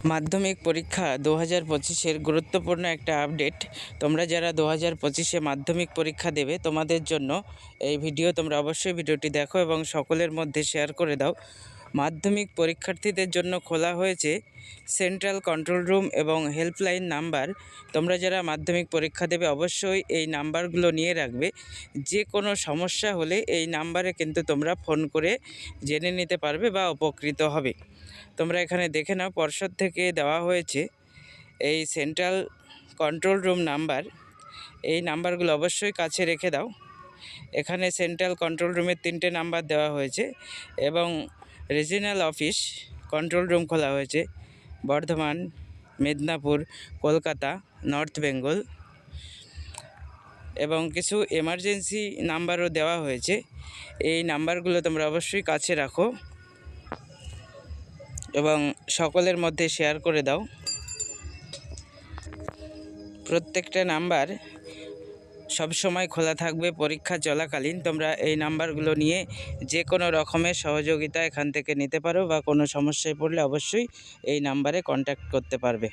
মাধ্যমিক পরীক্ষা দু হাজার পঁচিশের গুরুত্বপূর্ণ একটা আপডেট। তোমরা যারা দু হাজার পঁচিশে মাধ্যমিক পরীক্ষা দেবে, তোমাদের জন্য এই ভিডিও তোমরা অবশ্যই ভিডিওটি দেখো এবং সকলের মধ্যে শেয়ার করে দাও। মাধ্যমিক পরীক্ষার্থীদের জন্য খোলা হয়েছে সেন্ট্রাল কন্ট্রোল রুম এবং হেল্পলাইন নাম্বার তোমরা যারা মাধ্যমিক পরীক্ষা দেবে, অবশ্যই এই নাম্বারগুলো নিয়ে রাখবে। যে কোনো সমস্যা হলে এই নাম্বারে কিন্তু তোমরা ফোন করে জেনে নিতে পারবে বা উপকৃত হবে। তোমরা এখানে দেখে নাও, পর্ষদ থেকে দেওয়া হয়েছে এই সেন্ট্রাল কন্ট্রোল রুম নাম্বার এই নাম্বারগুলো অবশ্যই কাছে রেখে দাও। এখানে সেন্ট্রাল কন্ট্রোল রুমের তিনটে নাম্বার দেওয়া হয়েছে এবং রিজিনাল অফিস কন্ট্রোল রুম খোলা হয়েছে। বর্ধমান, মেদিনীপুর, কলকাতা নর্থ বেঙ্গল এবং কিছু এমার্জেন্সি নাম্বারও দেওয়া হয়েছে। এই নাম্বারগুলো তোমরা অবশ্যই কাছে রাখো। এবং সকলের মধ্যে শেয়ার করে দাও। প্রত্যেকটা নাম্বার সবসময় খোলা থাকবে পরীক্ষা চলাকালীন। তোমরা এই নাম্বারগুলো নিয়ে যে কোনো রকমের সহযোগিতা এখান থেকে নিতে পারো বা কোনো সমস্যায় পড়লে অবশ্যই এই নাম্বারে কন্ট্যাক্ট করতে পারবে।